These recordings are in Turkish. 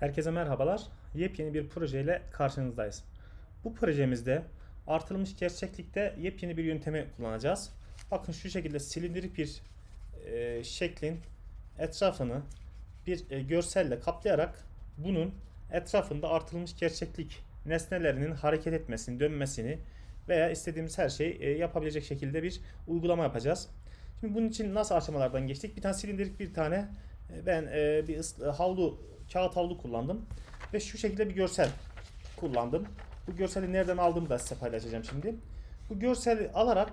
Herkese merhabalar. Yepyeni bir projeyle karşınızdayız. Bu projemizde artırılmış gerçeklikte yepyeni bir yöntemi kullanacağız. Bakın şu şekilde silindirik bir e, şeklin etrafını bir e, görselle kaplayarak bunun etrafında artırılmış gerçeklik nesnelerinin hareket etmesini, dönmesini veya istediğimiz her şeyi e, yapabilecek şekilde bir uygulama yapacağız. Şimdi bunun için nasıl aşamalardan geçtik? Bir tane silindirik bir tane ben e, bir ıs- havlu, kağıt havlu kullandım ve şu şekilde bir görsel kullandım. Bu görseli nereden aldığımı da size paylaşacağım şimdi. Bu görseli alarak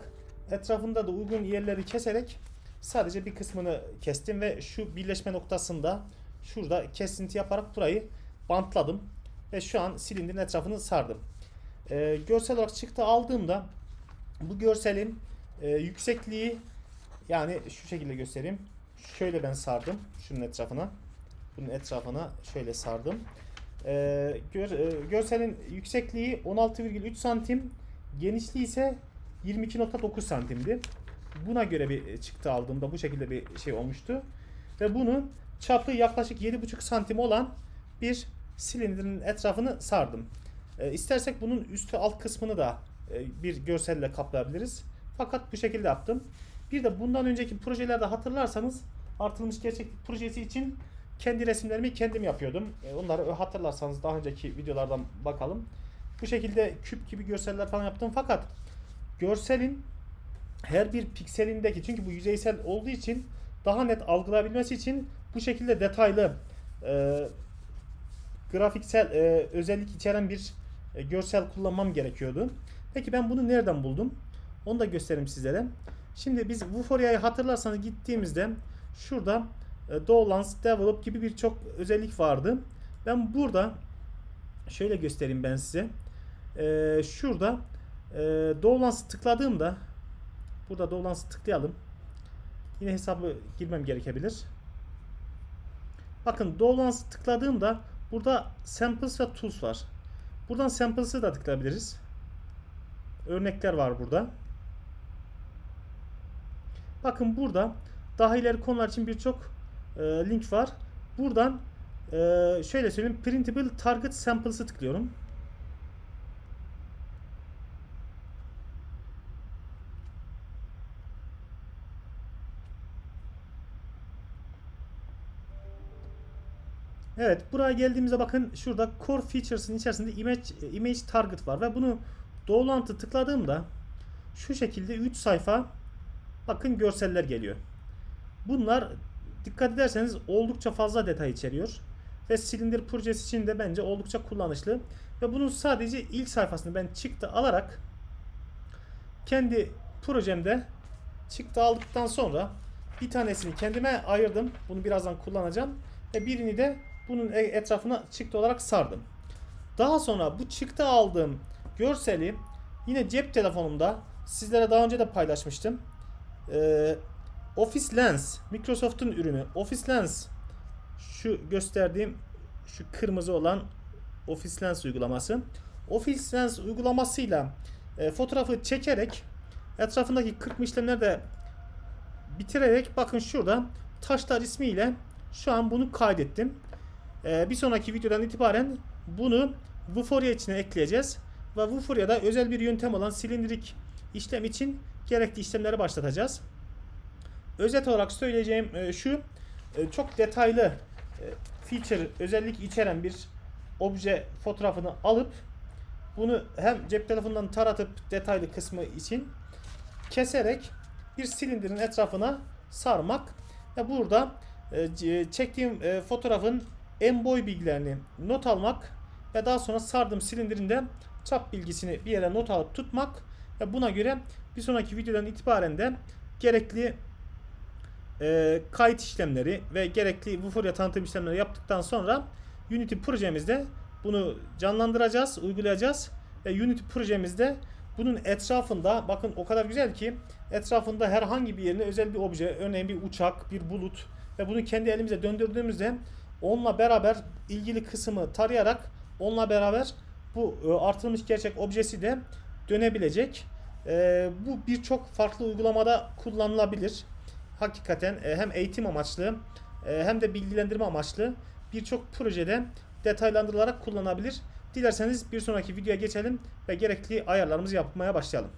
etrafında da uygun yerleri keserek sadece bir kısmını kestim ve şu birleşme noktasında şurada kesinti yaparak burayı bantladım ve şu an silindirin etrafını sardım. E, görsel olarak çıktı aldığımda bu görselin e, yüksekliği yani şu şekilde göstereyim. Şöyle ben sardım şunun etrafına. Bunun etrafına şöyle sardım. Ee, gör, e, görselin yüksekliği 16,3 santim, genişliği ise 22.9 santimdi. Buna göre bir çıktı aldığımda bu şekilde bir şey olmuştu. Ve bunun çapı yaklaşık 7,5 santim olan bir silindirin etrafını sardım. Ee, istersek bunun üstü alt kısmını da e, bir görselle kaplayabiliriz. Fakat bu şekilde yaptım. Bir de bundan önceki projelerde hatırlarsanız artırılmış gerçeklik projesi için kendi resimlerimi kendim yapıyordum. E, Onları hatırlarsanız daha önceki videolardan bakalım. Bu şekilde küp gibi görseller falan yaptım fakat görselin her bir pikselindeki çünkü bu yüzeysel olduğu için daha net algılayabilmesi için bu şekilde detaylı e, grafiksel e, özellik içeren bir e, görsel kullanmam gerekiyordu. Peki ben bunu nereden buldum? Onu da göstereyim sizlere. Şimdi biz Vuforia'yı hatırlarsanız gittiğimizde şurada e, Dowlands, Develop gibi birçok özellik vardı. Ben burada şöyle göstereyim ben size. E, şurada e, Dowlands'ı tıkladığımda burada Dowlands'ı tıklayalım. Yine hesabı girmem gerekebilir. Bakın Dowlands'ı tıkladığımda burada Samples ve Tools var. Buradan Samples'ı da tıklayabiliriz. Örnekler var burada. Bakın burada daha ileri konular için birçok e, link var. Buradan e, şöyle söyleyeyim. Printable Target Samples'ı tıklıyorum. Evet, buraya geldiğimizde bakın şurada Core Features'ın içerisinde Image Image Target var ve bunu doğrulantı tıkladığımda şu şekilde 3 sayfa bakın görseller geliyor. Bunlar dikkat ederseniz oldukça fazla detay içeriyor. Ve silindir projesi için de bence oldukça kullanışlı. Ve bunun sadece ilk sayfasını ben çıktı alarak kendi projemde çıktı aldıktan sonra bir tanesini kendime ayırdım. Bunu birazdan kullanacağım. Ve birini de bunun e- etrafına çıktı olarak sardım. Daha sonra bu çıktı aldığım görseli yine cep telefonumda sizlere daha önce de paylaşmıştım. Ee, Office Lens, Microsoft'un ürünü. Office Lens şu gösterdiğim şu kırmızı olan Office Lens uygulaması. Office Lens uygulamasıyla e, fotoğrafı çekerek etrafındaki kırpma işlemleri de bitirerek bakın şurada taşlar ismiyle şu an bunu kaydettim. E, bir sonraki videodan itibaren bunu Vuforia içine ekleyeceğiz. Ve Vuforia'da özel bir yöntem olan silindirik işlem için gerekli işlemleri başlatacağız. Özet olarak söyleyeceğim e, şu e, çok detaylı e, feature özellik içeren bir obje fotoğrafını alıp bunu hem cep telefonundan taratıp detaylı kısmı için keserek bir silindirin etrafına sarmak ve burada çektiğim fotoğrafın en boy bilgilerini not almak ve daha sonra sardığım silindirinde çap bilgisini bir yere not alıp tutmak ve buna göre bir sonraki videodan itibaren de gerekli e, kayıt işlemleri ve gerekli Vuforia tanıtım işlemleri yaptıktan sonra Unity projemizde bunu canlandıracağız, uygulayacağız. Ve Unity projemizde bunun etrafında bakın o kadar güzel ki etrafında herhangi bir yerine özel bir obje, örneğin bir uçak, bir bulut ve bunu kendi elimize döndürdüğümüzde onunla beraber ilgili kısmı tarayarak onunla beraber bu e, artırılmış gerçek objesi de dönebilecek. E, bu birçok farklı uygulamada kullanılabilir hakikaten e, hem eğitim amaçlı e, hem de bilgilendirme amaçlı birçok projede detaylandırılarak kullanabilir. Dilerseniz bir sonraki videoya geçelim ve gerekli ayarlarımızı yapmaya başlayalım.